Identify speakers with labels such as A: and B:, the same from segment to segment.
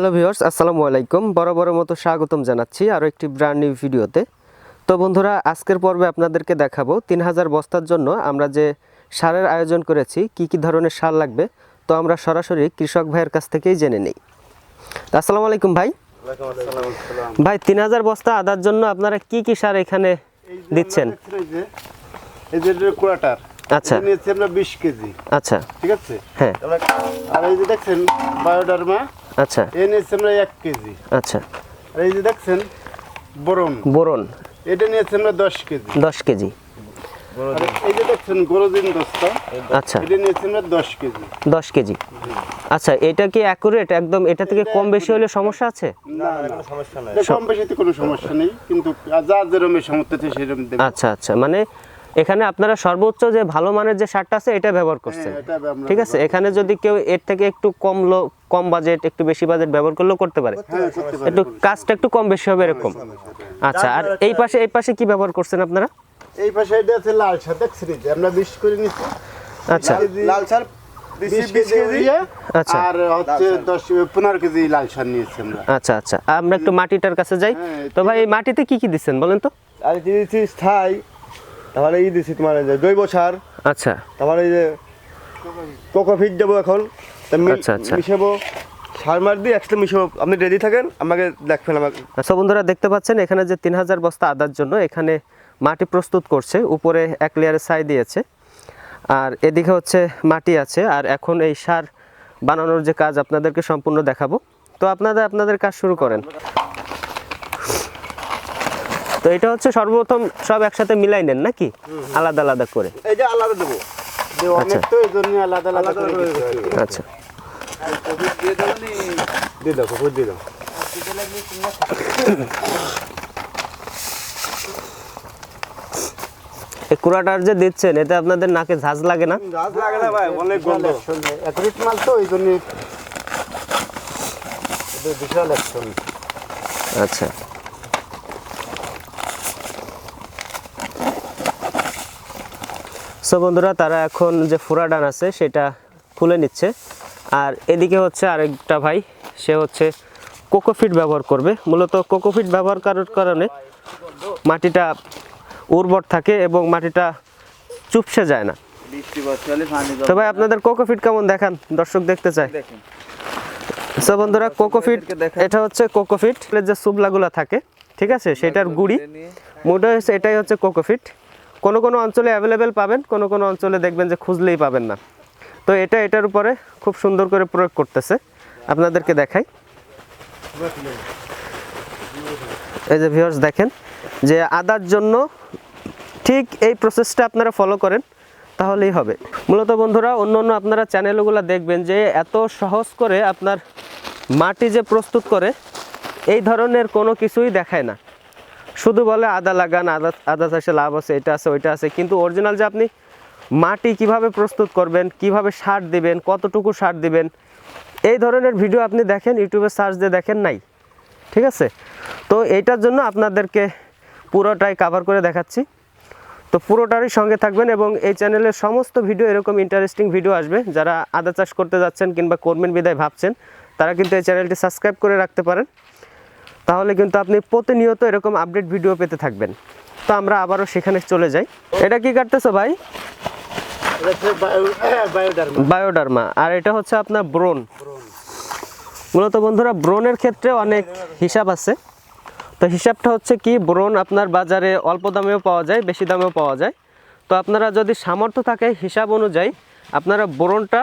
A: Hello viewers আসসালামু আলাইকুম। বড় বড় মতো স্বাগতম জানাচ্ছি আরও একটি ব্র্যান্ড নিউ ভিডিওতে। তো বন্ধুরা আজকের পর্বে আপনাদেরকে দেখাবো তিন হাজার বস্তার জন্য আমরা যে সারের আয়োজন করেছি কি কি ধরনের সার লাগবে তো আমরা সরাসরি কৃষক ভাইয়ের কাছ থেকেই জেনে নিই। আসসালামু আলাইকুম ভাই। ভাই তিন হাজার বস্তা আদার জন্য আপনারা কি কি সার এখানে দিচ্ছেন? আচ্ছা।
B: এটা নিয়েছি আমরা বিশ কেজি।
A: আচ্ছা।
B: ঠিক আছে?
A: হ্যাঁ।
B: আর এই যে দেখছেন বায়োডারমা
A: আচ্ছা।
B: এ নিয়েছি আমরা এক কেজি।
A: আচ্ছা।
B: আর এই যে দেখছেন বোরন।
A: বোরন।
B: এটা নিয়েছি আমরা দশ কেজি।
A: দশ কেজি।
B: এই যে দেখছেন গোরোদিন দস্তা
A: আচ্ছা।
B: এটা নিয়েছি আমরা দশ কেজি।
A: দশ কেজি। আচ্ছা এটা কি অ্যাকুরেট একদম এটা থেকে কম বেশি হলে সমস্যা আছে?
B: না না। সমস্যা নাই কম বেশিতে কোনো সমস্যা নেই কিন্তু যা যেরকম সামর্থ্য আছে সেরকম
A: আচ্ছা আচ্ছা। মানে এখানে আপনারা সর্বোচ্চ যে ভালো মানের যে সারটা আছে এটা ব্যবহার করছেন।
B: হ্যাঁ, এটা আমরা
A: ঠিক আছে? এখানে যদি কেউ এর থেকে একটু কম লো কম বাজেট একটু বেশি বাজেট ব্যবহার করলেও করতে পারে। একটু কাজটা একটু কম বেশি হবে এরকম। আচ্ছা আর এই পাশে এই পাশে কি ব্যবহার করছেন আপনারা?
B: এই পাশে এটা আছে লাল দেখছেন এই আমরা বিশ করে নিচ্ছি।
A: আচ্ছা।
B: লাল সার
A: আচ্ছা।
B: আর হচ্ছে কেজি লাল সার নিয়েছি আমরা।
A: আচ্ছা আচ্ছা। আমরা একটু মাটিটার কাছে যাই।
B: হ্যাঁ,
A: তো ভাই এই মাটিতে কি কি দিচ্ছেন বলেন তো?
C: আর দিয়েছি স্থায়ী তারপরে ই দিছি তোমার এই যে জৈব সার।
A: আচ্ছা।
C: তারপরে এই যে কোকোফিট দেবো এখন।
A: আচ্ছা, আচ্ছা।
C: মিশাবো সার মার দিয়ে একসাথে মিশাবো। আপনি রেডি থাকেন? আমাকে দেখবেন আমাকে।
A: আচ্ছা বন্ধুরা দেখতে পাচ্ছেন এখানে যে তিন হাজার বস্তা আদার জন্য এখানে মাটি প্রস্তুত করছে। উপরে এক লেয়ারের ছাই দিয়েছে। আর এদিকে হচ্ছে মাটি আছে। আর এখন এই সার বানানোর যে কাজ আপনাদেরকে সম্পূর্ণ দেখাবো। তো আপনারা আপনাদের কাজ শুরু করেন। তো এটা হচ্ছে সর্বপ্রথম সব একসাথে মিলাই নেন নাকি? আলাদা আলাদা করে।
C: এই যে আলাদা দেবো।
B: যে তো এই আলাদা আলাদা করে
A: আচ্ছা।
C: দিয়ে দাও কোকোফিট দিয়ে দাও
A: এই কুড়াটার যে দিচ্ছেন এতে আপনাদের নাকে ঝাঁজ লাগে না?
C: গাছ লাগে না ভাই অনেক গন্ধ।
B: অ্যাকুরেট মাল তো এই জন্য বিশাল অ্যাকশন
A: আচ্ছা। সো বন্ধুরা তারা এখন যে ফুরাডান আছে সেটা খুলে নিচ্ছে। আর এদিকে হচ্ছে আরেকটা ভাই সে হচ্ছে কোকোফিট ব্যবহার করবে। মূলত কোকোফিট ব্যবহার করার কারণে মাটিটা উর্বর থাকে এবং মাটিটা চুপসে যায় না। তো ভাই আপনাদের কোকোফিট কেমন দেখান? দর্শক দেখতে চায়। সো বন্ধুরা কোকোফিট এটা হচ্ছে কোকোফিট যে সুবলাগুলো থাকে ঠিক আছে সেটার গুড়ি। মোটা হচ্ছে এটাই হচ্ছে কোকোফিট কোনো কোনো অঞ্চলে অ্যাভেলেবেল পাবেন, কোনো কোনো অঞ্চলে দেখবেন যে খুঁজলেই পাবেন না। তো এটা, এটার উপরে খুব সুন্দর করে প্রয়োগ করতেছে। আপনাদেরকে দেখাই। এই যে ভিউয়ার্স দেখেন, যে আদার জন্য ঠিক এই প্রসেসটা আপনারা ফলো করেন, তাহলেই হবে। মূলত বন্ধুরা, অন্য অন্য আপনারা চ্যানেলগুলো দেখবেন যে এত সহজ করে আপনার মাটি যে প্রস্তুত করে, এই ধরনের কোনো কিছুই দেখায় না। শুধু বলে আদা লাগান, আদা আদা চাষে লাভ আছে, এটা আছে, ওইটা আছে, কিন্তু অরিজিনাল যে আপনি মাটি কীভাবে প্রস্তুত করবেন, কীভাবে সার দিবেন, কতটুকু সার দিবেন, এই ধরনের ভিডিও আপনি দেখেন ইউটিউবে সার্চ দিয়ে দেখেন নাই, ঠিক আছে? তো এইটার জন্য আপনাদেরকে পুরোটাই কাভার করে দেখাচ্ছি। তো পুরোটারই সঙ্গে থাকবেন এবং এই চ্যানেলের সমস্ত ভিডিও এরকম ইন্টারেস্টিং ভিডিও আসবে। যারা আদা চাষ করতে যাচ্ছেন কিংবা কর্মীর বিদায় ভাবছেন, তারা কিন্তু এই চ্যানেলটি সাবস্ক্রাইব করে রাখতে পারেন। তাহলে কিন্তু আপনি প্রতিনিয়ত এরকম আপডেট ভিডিও পেতে থাকবেন। তো আমরা আবারও সেখানে চলে যাই। এটা কি কাটতেছো ভাই?
B: বায়োডার্মা।
A: বায়োডার্মা। আর এটা হচ্ছে আপনার ব্রোন। মূলত বন্ধুরা ব্রোনের ক্ষেত্রে অনেক হিসাব আছে। তো হিসাবটা হচ্ছে কি ব্রোন আপনার বাজারে অল্প দামেও পাওয়া যায় বেশি দামেও পাওয়া যায়। তো আপনারা যদি সামর্থ্য থাকে হিসাব অনুযায়ী আপনারা ব্রোনটা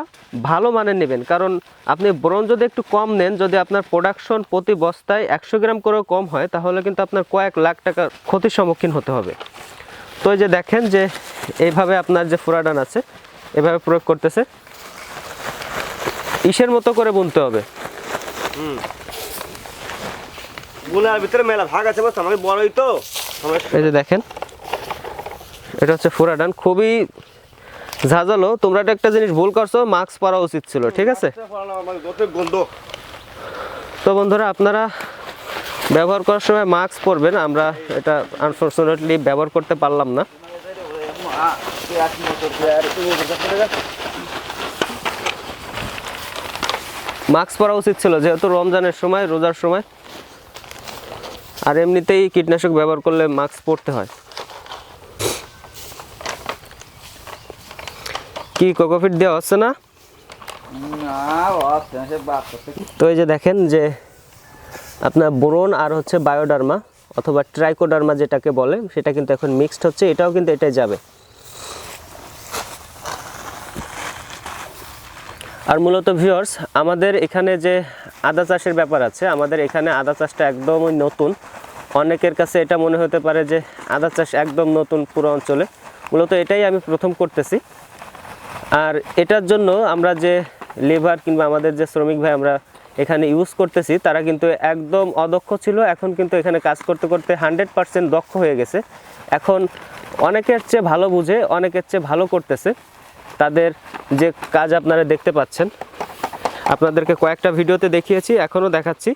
A: ভালো মানের নেবেন। কারণ আপনি ব্রোন যদি একটু কম নেন যদি আপনার প্রোডাকশন প্রতি বস্তায় একশো গ্রাম করেও কম হয় তাহলে কিন্তু আপনার কয়েক লাখ টাকা ক্ষতির সম্মুখীন হতে হবে। তো এই যে দেখেন যে এইভাবে আপনার যে ফুরাডান আছে এভাবে প্রয়োগ করতেছে। ইসের মতো করে বুনতে হবে।
C: গুলার ভিতরে মেলা ভাগ আছে আমাকে বড়ই তো।
A: এই যে দেখেন এটা হচ্ছে ফুরাডান। খুবই ঝাঁঝালো তোমরা একটা একটা জিনিস ভুল করছ মাস্ক পরা উচিত ছিল ঠিক আছে? তো বন্ধুরা আপনারা ব্যবহার করার সময় মাস্ক পরবেন আমরা এটা আনফর্চুনেটলি ব্যবহার করতে পারলাম না। মাস্ক পরা উচিত ছিল যেহেতু রমজানের সময় রোজার সময়। আর এমনিতেই কীটনাশক ব্যবহার করলে মাস্ক পরতে হয়। কি কোকোফিট দেওয়া হচ্ছে না? তো এই যে দেখেন যে আপনার বোরন আর হচ্ছে বায়োডার্মা অথবা ট্রাইকোডার্মা যেটাকে বলে সেটা কিন্তু এখন মিক্সড হচ্ছে এটাও কিন্তু এটাই যাবে। আর মূলত ভিউয়ার্স আমাদের এখানে যে আদা চাষের ব্যাপার আছে আমাদের এখানে আদা চাষটা একদমই নতুন। অনেকের কাছে এটা মনে হতে পারে যে আদা চাষ একদম নতুন পুরো অঞ্চলে। মূলত এটাই আমি প্রথম করতেছি। আর এটার জন্য আমরা যে লেবার কিংবা আমাদের যে শ্রমিক ভাই আমরা এখানে ইউজ করতেছি, তারা কিন্তু একদম অদক্ষ ছিল। এখন কিন্তু এখানে কাজ করতে করতে হান্ড্রেড পার্সেন্ট দক্ষ হয়ে গেছে। এখন অনেকের চেয়ে ভালো বুঝে, অনেকের চেয়ে ভালো করতেছে। তাদের যে কাজ আপনারা দেখতে পাচ্ছেন। আপনাদেরকে কয়েকটা ভিডিওতে দেখিয়েছি, এখনও দেখাচ্ছি।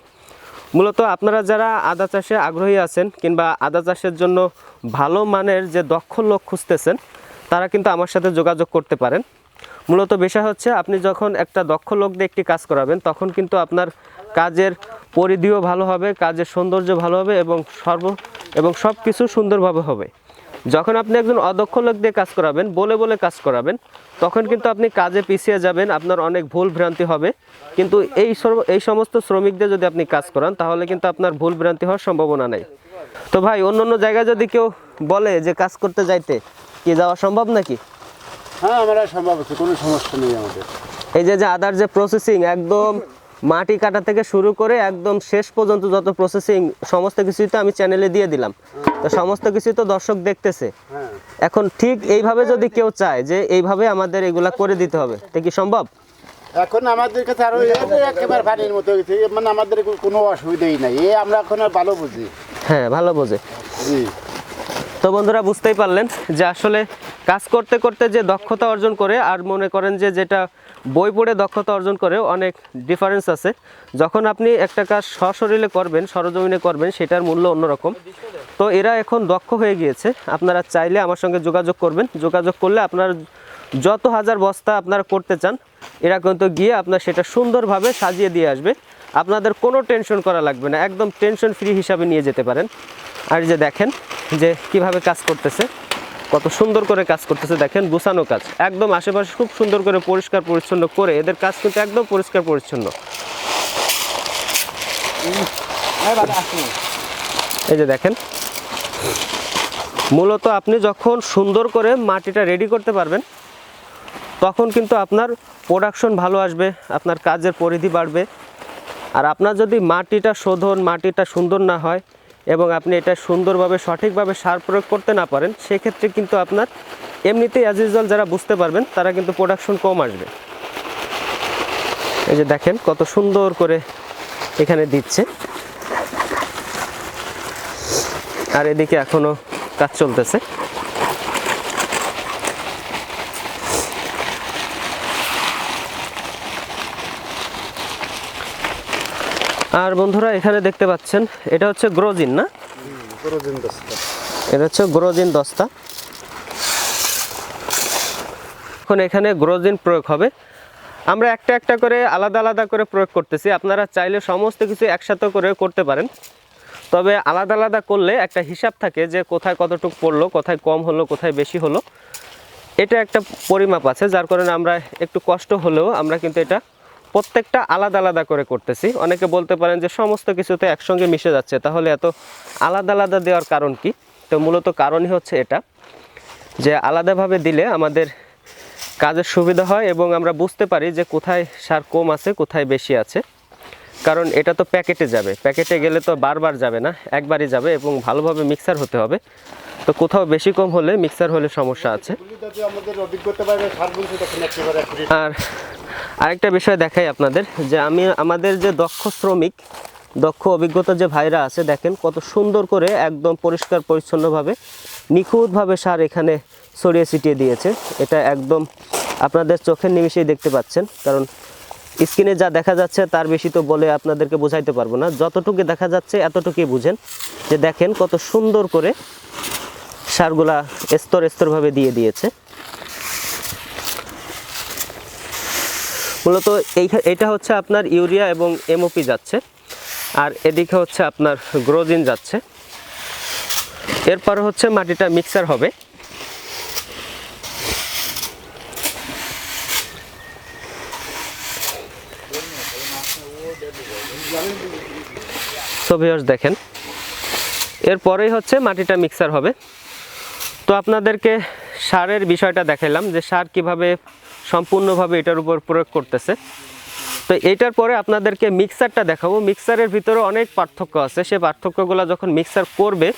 A: মূলত আপনারা যারা আদা চাষে আগ্রহী আছেন কিংবা আদা চাষের জন্য ভালো মানের যে দক্ষ লোক খুঁজতেছেন, তারা কিন্তু আমার সাথে যোগাযোগ করতে পারেন। মূলত বিষয় হচ্ছে আপনি যখন একটা দক্ষ লোক দিয়ে একটি কাজ করাবেন, তখন কিন্তু আপনার কাজের পরিধিও ভালো হবে, কাজের সৌন্দর্য ভালো হবে এবং সর্ব, এবং সব কিছু সুন্দরভাবে হবে। যখন আপনি একজন অদক্ষ লোক দিয়ে কাজ করাবেন, বলে বলে কাজ করাবেন, তখন কিন্তু আপনি কাজে পিছিয়ে যাবেন, আপনার অনেক ভুল ভ্রান্তি হবে। কিন্তু এই সর্ব- এই সমস্ত শ্রমিকদের যদি আপনি কাজ করান, তাহলে কিন্তু আপনার ভুল ভ্রান্তি হওয়ার সম্ভাবনা নেই। তো ভাই অন্য অন্য জায়গায় যদি কেউ বলে যে কাজ করতে যাইতে, কি যাওয়া সম্ভব নাকি?
B: হ্যাঁ আমরা সম্ভব আছে কোনো সমস্যা নেই আমাদের।
A: এই যে যে আদার যে প্রসেসিং একদম মাটি কাটা থেকে শুরু করে একদম শেষ পর্যন্ত যত প্রসেসিং সমস্ত কিছুই তো আমি চ্যানেলে দিয়ে দিলাম। তো সমস্ত কিছুই তো দর্শক দেখতেছে।
B: হ্যাঁ।
A: এখন ঠিক এইভাবে যদি কেউ চায় যে এইভাবে আমাদের এগুলা করে দিতে হবে তো কি সম্ভব?
B: এখন আমাদের কাছে আরও একেবারে পানির মতো হয়েছে মানে আমাদের কোনো অসুবিধাই নাই। এ আমরা এখন আর ভালো বুঝি।
A: হ্যাঁ ভালো বোঝে।
B: জি।
A: তো বন্ধুরা বুঝতেই পারলেন যে আসলে কাজ করতে করতে যে দক্ষতা অর্জন করে আর মনে করেন যে যেটা বই পড়ে দক্ষতা অর্জন করে অনেক ডিফারেন্স আছে। যখন আপনি একটা কাজ সশরীরে করবেন, সরজমিনে করবেন, সেটার মূল্য অন্যরকম। তো এরা এখন দক্ষ হয়ে গিয়েছে। আপনারা চাইলে আমার সঙ্গে যোগাযোগ করবেন। যোগাযোগ করলে আপনার যত হাজার বস্তা আপনারা করতে চান, এরা কিন্তু গিয়ে আপনার সেটা সুন্দরভাবে সাজিয়ে দিয়ে আসবে। আপনাদের কোনো টেনশন করা লাগবে না। একদম টেনশন ফ্রি হিসাবে নিয়ে যেতে পারেন। আর যে দেখেন যে কীভাবে কাজ করতেছে কত সুন্দর করে কাজ করতেছে দেখেন গুছানো কাজ। একদম আশেপাশে খুব সুন্দর করে পরিষ্কার পরিচ্ছন্ন করে এদের কাজ কিন্তু একদম পরিষ্কার পরিচ্ছন্ন। এই যে দেখেন মূলত আপনি যখন সুন্দর করে মাটিটা রেডি করতে পারবেন তখন কিন্তু আপনার প্রোডাকশন ভালো আসবে আপনার কাজের পরিধি বাড়বে। আর আপনার যদি মাটিটা শোধন মাটিটা সুন্দর না হয় এবং আপনি এটা সুন্দরভাবে, সঠিকভাবে সার প্রয়োগ করতে না পারেন, সেক্ষেত্রে কিন্তু আপনার এমনিতেই অ্যাজ ইউজুয়াল যারা বুঝতে পারবেন, তারা কিন্তু প্রোডাকশন কম আসবে। এই যে দেখেন কত সুন্দর করে এখানে দিচ্ছে। আর এদিকে এখনও কাজ চলতেছে। আর বন্ধুরা এখানে দেখতে পাচ্ছেন এটা হচ্ছে গ্রোজিন না?
B: পুরোদিন দশটা
A: এটা হচ্ছে গ্রোজিন দস্তা। এখন এখানে গ্রোজিন প্রয়োগ হবে। আমরা একটা একটা করে আলাদা আলাদা করে প্রয়োগ করতেছি। আপনারা চাইলে সমস্ত কিছু একসাথে করে করতে পারেন। তবে আলাদা আলাদা করলে একটা হিসাব থাকে যে কোথায় কতটুকু পড়ল কোথায় কম হলো কোথায় বেশি হলো। এটা একটা পরিমাপ আছে যার কারণে আমরা একটু কষ্ট হলেও আমরা কিন্তু এটা প্রত্যেকটা আলাদা আলাদা করে করতেছি। অনেকে বলতে পারেন যে সমস্ত কিছুতে একসঙ্গে মিশে যাচ্ছে তাহলে এত আলাদা আলাদা দেওয়ার কারণ কি? তো মূলত কারণই হচ্ছে এটা যে আলাদাভাবে দিলে আমাদের কাজের সুবিধা হয় এবং আমরা বুঝতে পারি যে কোথায় সার কম আছে কোথায় বেশি আছে। কারণ এটা তো প্যাকেটে যাবে প্যাকেটে গেলে তো বারবার যাবে না একবারই যাবে এবং ভালোভাবে মিক্সার হতে হবে। তো কোথাও বেশি কম হলে মিক্সার হলে সমস্যা আছে। আর আরেকটা বিষয় দেখাই আপনাদের, যে আমি, আমাদের যে দক্ষ শ্রমিক, দক্ষ অভিজ্ঞতা যে ভাইরা আছে, দেখেন কত সুন্দর করে একদম পরিষ্কার পরিচ্ছন্নভাবে নিখুঁতভাবে সার এখানে ছড়িয়ে ছিটিয়ে দিয়েছে। এটা একদম আপনাদের চোখের নিমিশেই দেখতে পাচ্ছেন, কারণ স্ক্রিনে যা দেখা যাচ্ছে তার বেশি তো বলে আপনাদেরকে বোঝাইতে পারব না। যতটুকু দেখা যাচ্ছে এতটুকুই বুঝেন, যে দেখেন কত সুন্দর করে সারগুলা স্তর স্তরভাবে দিয়ে দিয়েছে। মূলত এই এটা হচ্ছে আপনার ইউরিয়া এবং এমওপি যাচ্ছে। আর এদিকে হচ্ছে আপনার গ্রোজিন যাচ্ছে। এরপর হচ্ছে মাটিটা মিক্সার হবে। সোভিয়স দেখেন। এরপরেই হচ্ছে মাটিটা মিক্সার হবে। তো আপনাদেরকে সারের বিষয়টা দেখাইলাম যে সার কীভাবে সম্পূর্ণভাবে এটার উপর প্রয়োগ করতেছে। তো এটার পরে আপনাদেরকে মিক্সারটা দেখাবো। মিক্সারের ভিতরে অনেক পার্থক্য আছে। সেই পার্থক্যগুলো যখন মিক্সার করবে,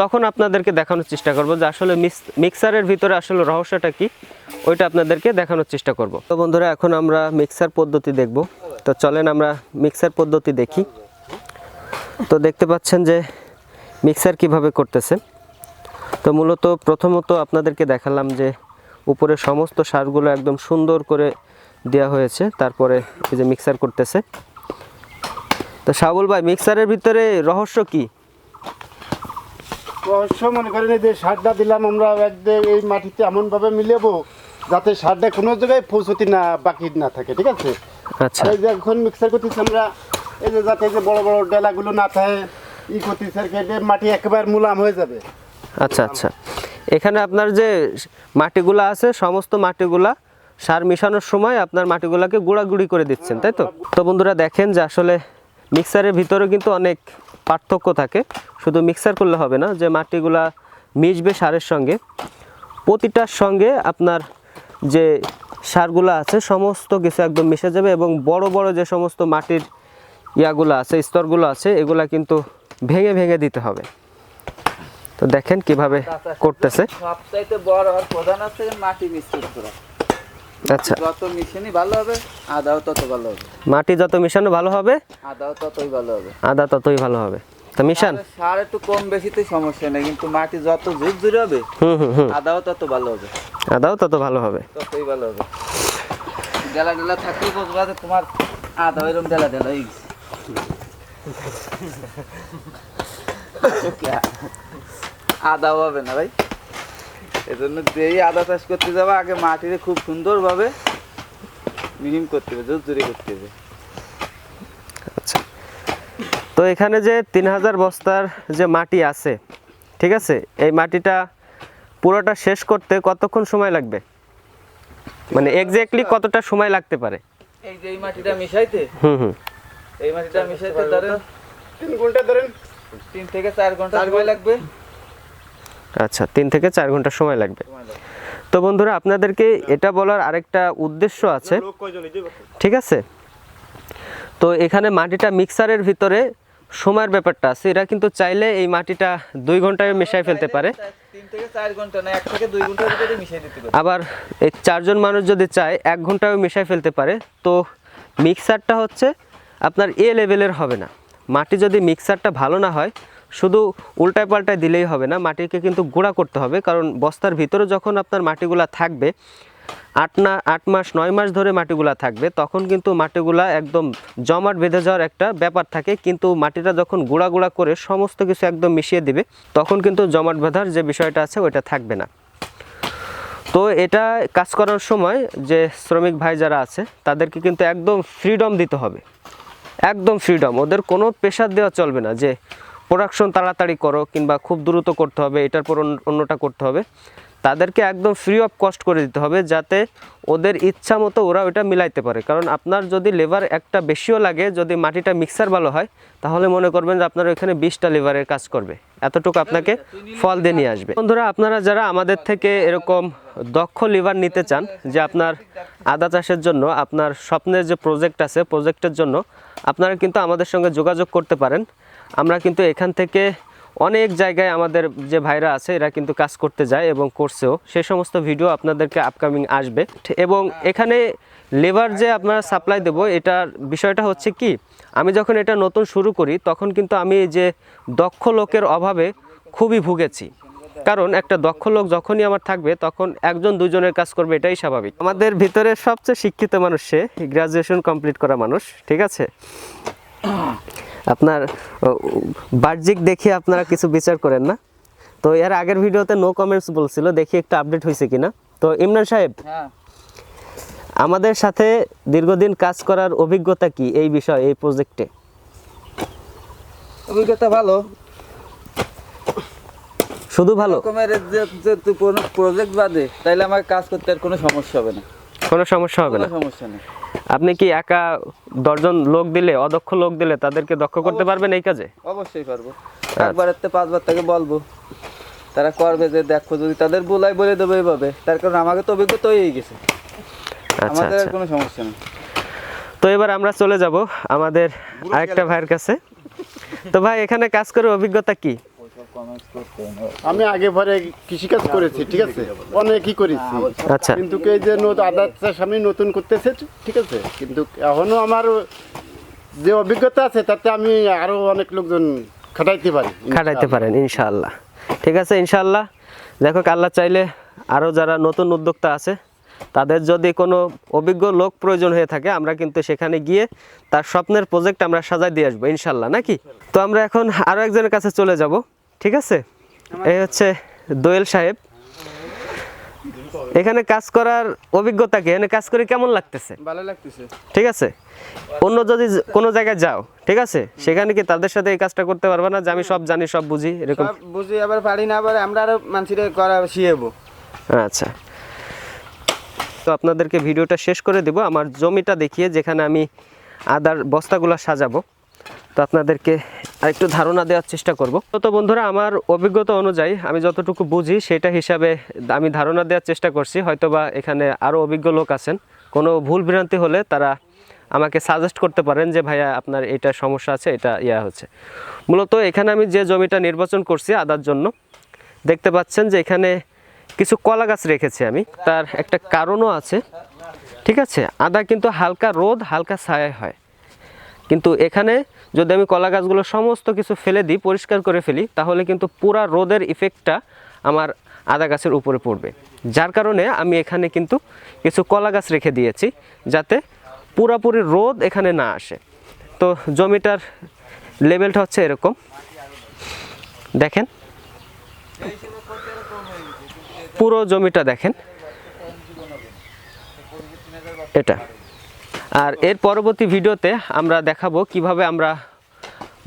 A: তখন আপনাদেরকে দেখানোর চেষ্টা করব যে আসলে মিক্সারের ভিতরে আসলে রহস্যটা কি, ওইটা আপনাদেরকে দেখানোর চেষ্টা করব। তো বন্ধুরা, এখন আমরা মিক্সার পদ্ধতি দেখব। তো চলেন আমরা মিক্সার পদ্ধতি দেখি। তো দেখতে পাচ্ছেন যে মিক্সার কীভাবে করতেছে। তো মূলত প্রথমত আপনাদেরকে দেখালাম যে উপরে সমস্ত সারগুলো একদম সুন্দর করে দেওয়া হয়েছে তারপরে এই যে মিক্সার করতেছে। তো শাহুল ভাই মিক্সারের ভিতরে রহস্য কি?
B: রহস্য মনে করেন এই যে সারটা দিলাম আমরা একদম এই মাটিতে এমনভাবে মিলাবো যাতে সারটা কোনো জায়গায় পৌঁছতি না বাকি না থাকে ঠিক আছে?
A: আচ্ছা।
B: এই যে এখন মিক্সার করতেছি আমরা এই যে যাতে যে বড় বড় ডেলাগুলো না থাকে ই করতেছি আর মাটি একেবারে মুলাম হয়ে যাবে।
A: আচ্ছা আচ্ছা। এখানে আপনার যে মাটিগুলা আছে, সমস্ত মাটিগুলা সার মেশানোর সময় আপনার মাটিগুলাকে গুঁড়াগুড়ি করে দিচ্ছেন, তাই তো? তো বন্ধুরা দেখেন যে আসলে মিক্সারের ভিতরে কিন্তু অনেক পার্থক্য থাকে। শুধু মিক্সার করলে হবে না, যে মাটিগুলা মিশবে সারের সঙ্গে। প্রতিটার সঙ্গে আপনার যে সারগুলো আছে, সমস্ত কিছু একদম মিশে যাবে এবং বড় বড় যে সমস্ত মাটির ইয়াগুলো আছে, স্তরগুলো আছে, এগুলা কিন্তু ভেঙে ভেঙে দিতে হবে। তো দেখেন কীভাবে করতেছে।
D: সবচাইতে বড় আর প্রধান হচ্ছে মাটি মিশ্রিত করা।
A: আচ্ছা।
D: যত মিশনই ভালো হবে আদাও তত ভালো হবে।
A: মাটি যত মিশানো ভালো হবে
D: আদাও ততই ভালো হবে।
A: আদা ততই ভালো হবে। তা মিশান।
D: সার একটু কম বেশিতে সমস্যা নেই কিন্তু মাটি যত ঝুপ ঝুরে হবে
A: হুম হুম হুম।
D: আদাও তত ভালো হবে।
A: আদাও তত ভালো হবে।
D: ততই ভালো হবে। ডেলা ডেলা থাকলেই বুঝবা যে তোমার আদা এরকম ডেলা ডেলা হয়ে গেছে। আদাও হবে না ভাই। এজন্য যেই আদা চাষ করতে যাব আগে মাটিতে খুব সুন্দরভাবে মিহিম করতে হবে জোর জোরে করতে হবে।
A: আচ্ছা। তো এখানে যে তিন হাজার বস্তার যে মাটি আছে ঠিক আছে? এই মাটিটা পুরোটা শেষ করতে কতক্ষণ সময় লাগবে? মানে এক্স্যাক্টলি কতটা সময় লাগতে পারে?
D: এই যে এই মাটিটা মিশাইতে?
A: হুম হুম।
D: এই মাটিটা মিশাইতে ধরেন
B: তিন ঘণ্টা ধরেন।
D: তিন থেকে চার ঘণ্টা সময় লাগবে।
A: আচ্ছা তিন থেকে চার ঘণ্টা সময় লাগবে। তো বন্ধুরা আপনাদেরকে এটা বলার আরেকটা উদ্দেশ্য আছে। ঠিক আছে? তো এখানে মাটিটা মিক্সারের ভিতরে সময়ের ব্যাপারটা আছে। এরা কিন্তু চাইলে এই মাটিটা দুই ঘন্টায় মেশাই ফেলতে পারে। আবার এই চারজন মানুষ যদি চায় এক ঘন্টায় মেশাই ফেলতে পারে। তো মিক্সারটা হচ্ছে আপনার এ লেভেলের হবে না। মাটি যদি মিক্সারটা ভালো না হয় শুধু উল্টায় পাল্টায় দিলেই হবে না, মাটিকে কিন্তু গুঁড়া করতে হবে, কারণ বস্তার ভিতরে যখন আপনার মাটিগুলা থাকবে, আট না, আট মাস, নয় মাস ধরে মাটিগুলা থাকবে, তখন কিন্তু মাটিগুলা একদম জমাট বেঁধে যাওয়ার একটা ব্যাপার থাকে, কিন্তু মাটিটা যখন গুঁড়া গুঁড়া করে সমস্ত কিছু একদম মিশিয়ে দিবে, তখন কিন্তু জমাট বেঁধার যে বিষয়টা আছে, ওইটা থাকবে না। তো এটা কাজ করার সময় যে শ্রমিক ভাই যারা আছে, তাদেরকে কিন্তু একদম ফ্রিডম দিতে হবে। একদম ফ্রিডম ওদের কোনো প্রেশার দেওয়া চলবে না যে প্রোডাকশন তাড়াতাড়ি করো কিংবা খুব দ্রুত করতে হবে, এটার পর অন্য- অন্যটা করতে হবে। তাদেরকে একদম ফ্রি অফ কস্ট করে দিতে হবে যাতে ওদের ইচ্ছা মতো ওরা ওটা মিলাইতে পারে। কারণ আপনার যদি লেবার একটা বেশিও লাগে, যদি মাটিটা মিক্সার ভালো হয়, তাহলে মনে করবেন যে আপনার ওইখানে বিশটা লেবারের কাজ করবে। এতটুকু আপনাকে ফল দিয়ে নিয়ে আসবে। বন্ধুরা, আপনারা যারা আমাদের থেকে এরকম দক্ষ লিভার নিতে চান, যে আপনার আদা চাষের জন্য, আপনার স্বপ্নের যে প্রজেক্ট আছে প্রজেক্টের জন্য, আপনারা কিন্তু আমাদের সঙ্গে যোগাযোগ করতে পারেন। আমরা কিন্তু এখান থেকে অনেক জায়গায় আমাদের যে ভাইরা আছে, এরা কিন্তু কাজ করতে যায় এবং করছেও। সে সমস্ত ভিডিও আপনাদেরকে আপকামিং আসবে। এবং এখানে লেবার যে আপনারা সাপ্লাই দেবো, এটার বিষয়টা হচ্ছে কি, আমি যখন এটা নতুন শুরু করি, তখন কিন্তু আমি যে দক্ষ লোকের অভাবে খুবই ভুগেছি। কারণ একটা দক্ষ লোক যখনই আমার থাকবে, তখন একজন দুজনের কাজ করবে, এটাই স্বাভাবিক। আমাদের ভিতরে সবচেয়ে শিক্ষিত মানুষ সে গ্রাজুয়েশন কমপ্লিট করা মানুষ, ঠিক আছে? আপনার বাহ্যিক দেখে আপনারা কিছু বিচার করেন না। তো এর আগের ভিডিওতে নো কমেন্টস বলছিল দেখি একটু আপডেট হয়েছে কিনা। তো ইমরান সাহেব
D: হ্যাঁ।
A: আমাদের সাথে দীর্ঘদিন কাজ করার অভিজ্ঞতা কি এই বিষয়ে এই প্রজেক্টে
D: অভিজ্ঞতা ভালো।
A: শুধু ভালো?
D: রকমের যে- প্রজেক্ট বাদে তাইলে আমার কাজ করতে আর কোনো সমস্যা হবে না।
A: কোনো সমস্যা হবে না।
D: সমস্যা নেই।
A: আপনি কি একা দশজন লোক দিলে অদক্ষ লোক দিলে তাদেরকে দক্ষ করতে পারবেন এই কাজে?
D: অবশ্যই পারব। একবার এতে পাঁচবার তাকে বলব। তারা করবে যে দেখো যদি তাদের বলাই বলে দেবো এইভাবে তার কারণ আমাকে তো অভিজ্ঞতা হয়ে গেছে।
A: আচ্ছা
D: আমাদের
A: আচ্ছা।
D: কোনো সমস্যা নেই।
A: তো এবার আমরা চলে যাব আমাদের আরেকটা ভাইয়ের কাছে। তো ভাই এখানে কাজ করে অভিজ্ঞতা কি?
B: আমি আগে পরে কৃষিকাজ করেছি ঠিক আছে? অনেকই করেছি।
A: আচ্ছা।
B: কিন্তু এই যে আদার চাষ আমি নতুন করতেছে ঠিক আছে? কিন্তু এখনও আমার যে অভিজ্ঞতা আছে তাতে আমি আরও অনেক লোকজন খাটাইতে পারি
A: খাটাইতে পারেন ইনশাআল্লাহ। ঠিক আছে ইনশাআল্লাহ। দেখো আল্লাহ চাইলে আরও যারা নতুন উদ্যোক্তা আছে তাদের যদি কোনো অভিজ্ঞ লোক প্রয়োজন হয়ে থাকে আমরা কিন্তু সেখানে গিয়ে তার স্বপ্নের প্রজেক্ট আমরা সাজাই দিয়ে আসব ইনশাল্লাহ নাকি? তো আমরা এখন আরও একজনের কাছে চলে যাব। ঠিক আছে? এই হচ্ছে দোয়েল সাহেব। এখানে কাজ করার অভিজ্ঞতা কি? এখানে কাজ করে কেমন লাগতেছে?
D: ভালো লাগতেছে।
A: ঠিক আছে? অন্য যদি কোনো জায়গায় যাও ঠিক আছে? সেখানে কি তাদের সাথে এই কাজটা করতে পারবে না? যে আমি সব জানি সব বুঝি এরকম?
E: বুঝি আবার পারি না আবার আমরা আরও মানুষের করা শিখাবো।
A: আচ্ছা। তো আপনাদেরকে ভিডিওটা শেষ করে দিব। আমার জমিটা দেখিয়ে যেখানে আমি আদার বস্তাগুলো সাজাবো। তো আপনাদেরকে আরেকটু ধারণা দেওয়ার চেষ্টা করব। তো বন্ধুরা, আমার অভিজ্ঞতা অনুযায়ী আমি যতটুকু বুঝি সেটা হিসাবে আমি ধারণা দেওয়ার চেষ্টা করছি। হয়তোবা এখানে আরও অভিজ্ঞ লোক আছেন। কোনো ভুল ভ্রান্তি হলে তারা আমাকে সাজেস্ট করতে পারেন যে, ভাইয়া, আপনার এটা সমস্যা আছে, এটা ইয়া হচ্ছে। মূলত এখানে আমি যে জমিটা নির্বাচন করছি আদার জন্য, দেখতে পাচ্ছেন যে এখানে কিছু কলা গাছ রেখেছি আমি। তার একটা কারণও আছে, ঠিক আছে? আদা কিন্তু হালকা রোদ, হালকা ছায়া হয়। কিন্তু এখানে যদি আমি কলা গাছগুলো সমস্ত কিছু ফেলে দিই, পরিষ্কার করে ফেলি, তাহলে কিন্তু পুরা রোদের ইফেক্টটা আমার আদা গাছের উপরে পড়বে। যার কারণে আমি এখানে কিন্তু কিছু কলা গাছ রেখে দিয়েছি, যাতে পুরাপুরি রোদ এখানে না আসে। তো জমিটার লেভেলটা হচ্ছে এরকম। দেখেন। পুরো জমিটা দেখেন। এটা। আর এর পরবর্তী ভিডিওতে আমরা দেখাবো কীভাবে আমরা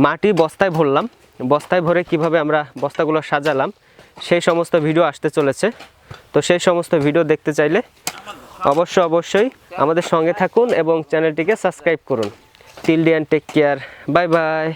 A: মাটি বস্তায় ভরলাম, বস্তায় ভরে কীভাবে আমরা বস্তাগুলো সাজালাম, সেই সমস্ত ভিডিও আসতে চলেছে। তো সেই সমস্ত ভিডিও দেখতে চাইলে অবশ্য অবশ্যই আমাদের সঙ্গে থাকুন এবং চ্যানেলটিকে সাবস্ক্রাইব করুন। Till the and take care bye bye